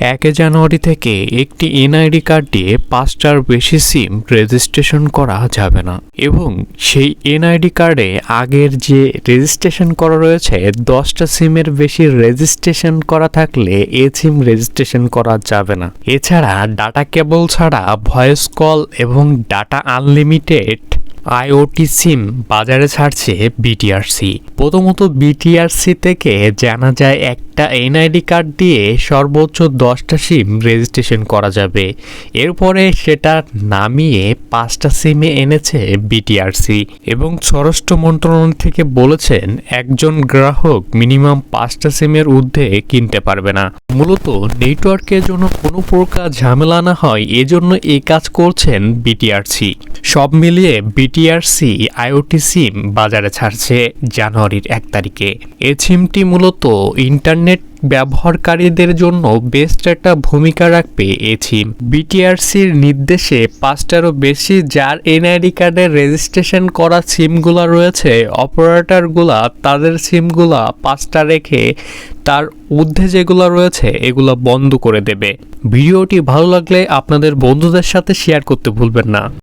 এক জানুয়ারি থেকে একটি এনআইডি কার্ড দিয়ে পাঁচটার বেশি সিম রেজিস্ট্রেশন করা যাবে না। এবং সেই এনআইডি কার্ডে আগের যে রেজিস্ট্রেশন করা রয়েছে, দশটা সিমের বেশি রেজিস্ট্রেশন করা থাকলে এ সিম রেজিস্ট্রেশন করা যাবে না। এছাড়া ডাটা কেবল ছাড়া ভয়েস কল এবং ডাটা আনলিমিটেড আইওটি সিম বাজারে ছাড়ছে বিটিআরসি। প্রথমত বিটিআরসি থেকে জানা যায় একটা এনআইডি কার্ড দিয়ে সর্বোচ্চ দশটা সিম রেজিস্ট্রেশন করা যাবে। এরপরে সেটা নামিয়ে পাঁচটা সিমে এনেছে বিটিআরসি এবং স্বরাষ্ট্র মন্ত্রণালয় থেকে বলেছেন, একজন গ্রাহক মিনিমাম পাঁচটা সিমের ঊর্ধ্বে কিনতে পারবে না। মূলত নেটওয়ার্কের জন্য কোনো প্রকার ঝামেলা না হয়, এজন্য এই কাজ করছেন বিটিআরসি। সব মিলিয়ে বিটিআরসি আইওটি সিম বাজারে ছাড়ছে জানুয়ারির এক তারিখে। এ সিমটি মূলত ইন্টারনেট ব্যবহারকারীদের জন্য বেস্ট একটা ভূমিকা রাখবে এ সিম। বিটিআরসির নির্দেশে পাঁচটারও বেশি যার এনআইডি কার্ডের রেজিস্ট্রেশন করা সিমগুলো রয়েছে, অপারেটরগুলা তাদের সিমগুলা পাঁচটা রেখে তার ঊর্ধ্বে যেগুলো রয়েছে এগুলো বন্ধ করে দেবে। ভিডিওটি ভালো লাগলে আপনাদের বন্ধুদের সাথে শেয়ার করতে ভুলবেন না।